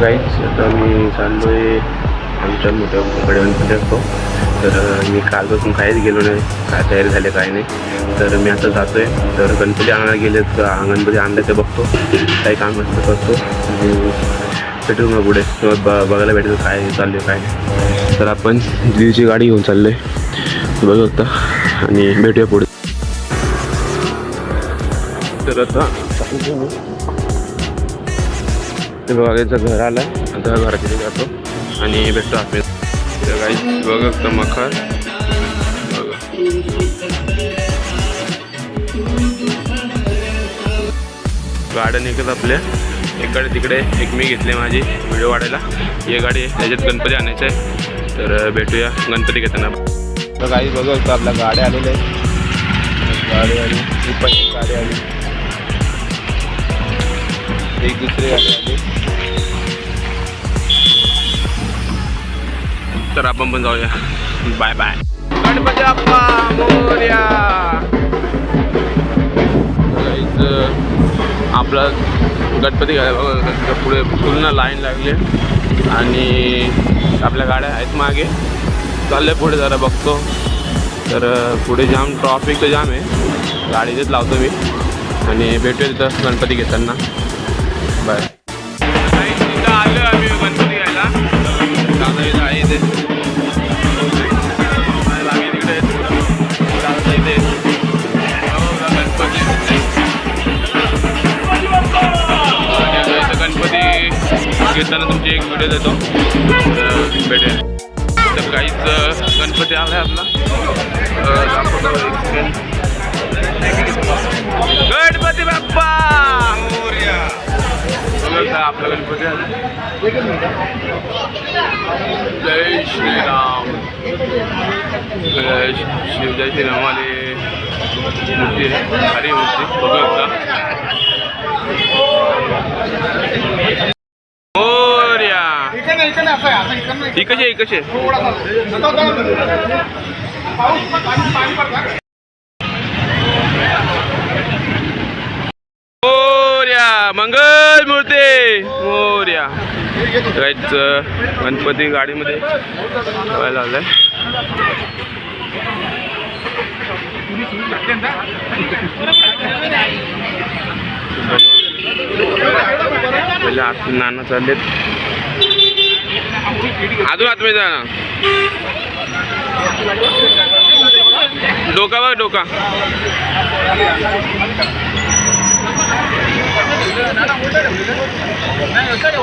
काहीच आता मी चाललो आहे आमच्या मोठ्या पप्पाकडे गणपती असतो तर मी कालपासून काहीच गेलो नाही. काय तयारी झाली काय नाही. तर मी आता जातो आहे तर गणपती आणायला गेले तर गणपती आणलं ते बघतो. काही काम असतं करतो. भेटू मग पुढे. किंवा ब बघायला भेटेल काय चाललं काय नाही. तर आपण दिदीची गाडी घेऊन चाललो आहे बघू शकता आणि भेटूया पुढे. तर आता चालतो मी. ते घर आलं. आता घराकडे जातो. आणि भेटतो आपण. तर काही बघा तर मखर. गार्डन गाड्या निघत आपल्या. इकडे तिकडे एक मी घेतले माझी व्हिडिओ वाढायला. ही गाडी आहे. त्याच्यात गणपती आणायचं आहे. तर भेटूया गणपती घेताना. तर काही बघा तर आपल्या गाड्या आलेल्या आहेत. गाडी आली. ही पण गाडी आली. एक दुसरी गाडी आली. तर आपण पण जाऊया बाय बाय गणपती बाप्पा मोर्या आपला गणपती घ्यायला पुढे पूर्ण लाईन लागली. आणि आपल्या गाड्या आहेत मागे. चालले पुढे जरा बघतो. तर अं, पुढे जाम ट्रॉफिक तर जाम आहे. गाडी इथेच लावतो मी. आणि भेटूया तिथं गणपती घेताना. बाय आलो आम्ही गणपती घ्यायला. दादा इथं आहे इथे. घेताना तुमची एक व्हिडिओ देतो. भेटेल तर काहीच गणपती आला आहे आपला गणपती बाप्पा! आपला गणपती आला जय श्रीराम. जय शिव जय श्रीराम आले. मूर्ती आहे. हरी मूर्ती. बघू शकता ही कशी आहे कशी आहे? मंगल मूर्ती. मोर्या. काहीच गणपती गाडीमध्ये ठेवायला आलाय पहिले आत नाना चाललेत. अजून आतमध्ये जा ना. डोका बघ डोका. तर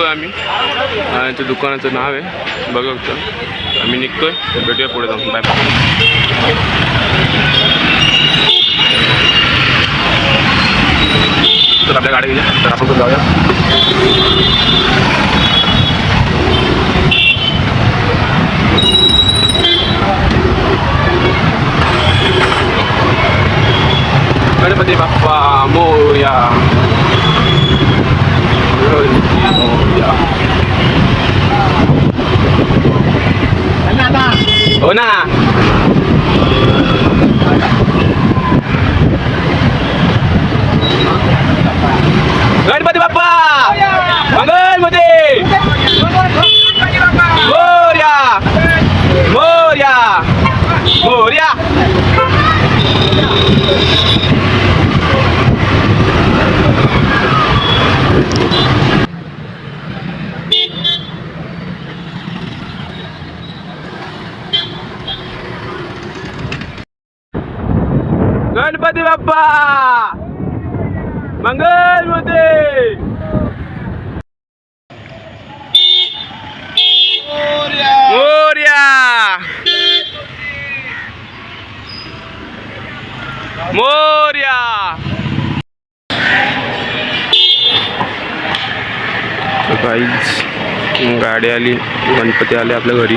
निघतोय आम्ही. आणि ते दुकानाचं नाव आहे. बघा फक्त. आम्ही निघतोय. तर भेटूया पुढे जाऊन. बाय बाय तर आपल्या गाडी गेल्या तर आपण पण जाऊया. गणपती बाप्पा मोर्या गणपती मोरया. हो ना गणपती बाप्पा मंगलमध्ये मोर्या मोर्या मोर्या गणपती बाप्पा! मंगलमध्ये मोर्या! मोर्या! गाडी आली गणपती आले आपल्या घरी.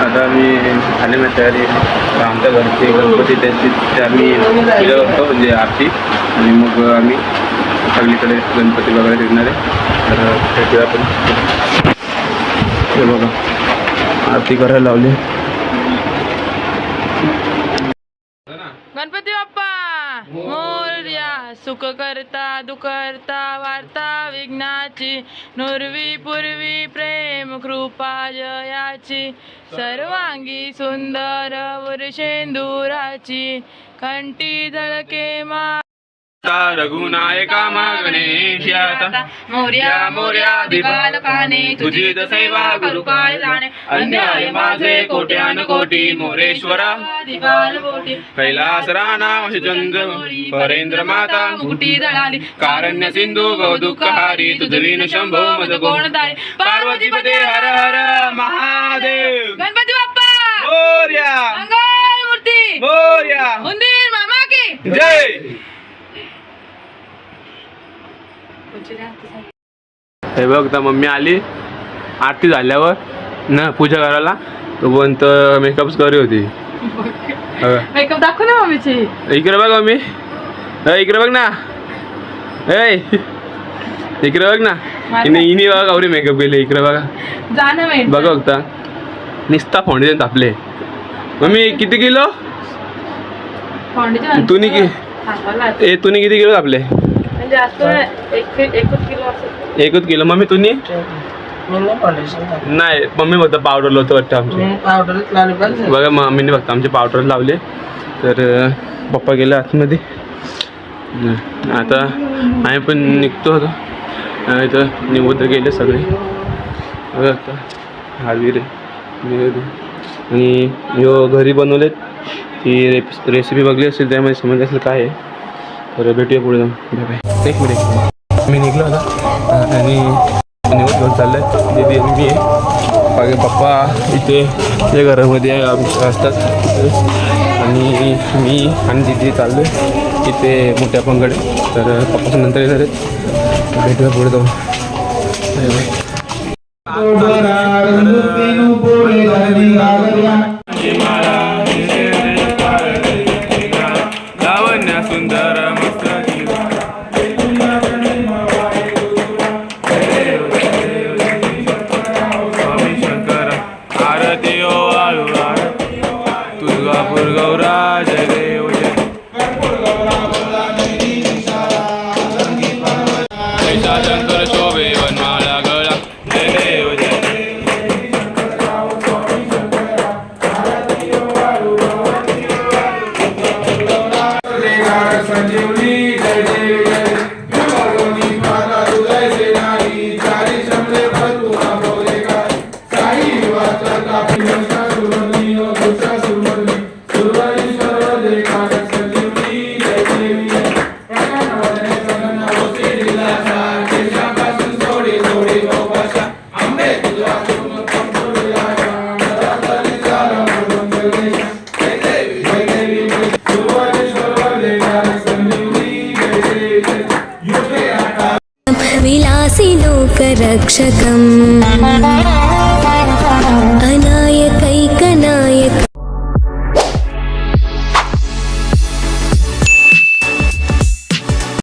आता मी झाले ना तयारी आमच्या घरचे गणपती त्याची ते आम्ही केलं होतं म्हणजे आरती. आणि मग आम्ही सगळीकडे गणपती वगैरे फिरणार आहे. तर भेटूया आपण हे बघा. आरती करायला लावली गणपती बाप्पा सुखकर्ता सुख करता दुखरता वार्ता विघ्नाची नुरवी पूर्वी प्रेम कृपा जयाची सर्वांगी सुंदर वृषेंदुराची कंठी झळके मा रघुनायका मागणे मोर्या मोर्या दिवालकाने तुझी दसैवा करू काय जाणे. अन्याय माझे कोट्यान कोटी मोरेश्वरा. दिवाल कैलास राणा चंद्र परेंद्र माता मुकुटी जळाली कारण्य सिंधू गौदुःखहारी तुझवीन शंभो मद कोण दारी. पार्वती पते हर हर महादेव. गणपती बाप्पा! मोर्या. मंगल मूर्ती मोर्या. उंदीर मामा की. जय. हे बघ तर मम्मी आली. आरती झाल्यावर ना पूजा करायला. तोपर्यंत मेकअप करी होती. मेकअप दाखव ना मम्मीची. इकडे बघ मम्मी. इकडे बघ ना. ए. इकडे बघ ना. हिने हिने बघा गौरी मेकअप केले. इकडे बघा. जाणं माहीत बघा बघता निस्ता फाउंडेशन तापले मम्मी किती किलो? तुम्ही की ए तुम्ही किती किलो तापले एकच किलो असेल एकच किलो. मम्मी तुम्ही? नाही मम्मी फक्त पावडर होतं वाटतं आमचे. बघा मम्मीने फक्त आमचे पावडर लावले. तर पप्पा गेले आतमध्ये. हं, आता आम्ही पण निघतो होतो इथं निवृत्त गेले सगळे. बघा आता. हावीर आणि यो घरी बनवलेत. ती रेप रेसिपी बघली असेल त्यामध्ये समजलं असेल काय आहे. तर भेटूया पुढे जाऊन. Bye bye. एक मिनिट. मी निघलो आता. आणि निवड हो, घेऊन चाललं आहे दीदी आणि मी आहे. बाकी पप्पा इथे या घरामध्ये असतात. आणि मी आणि दिदी चाललो आहे इथे मोठ्या पंगड. तर पप्पाच्या नंतर येणार आहेत. भेटूया पुढे जाऊन. Bye bye. ലോകരക്ഷകം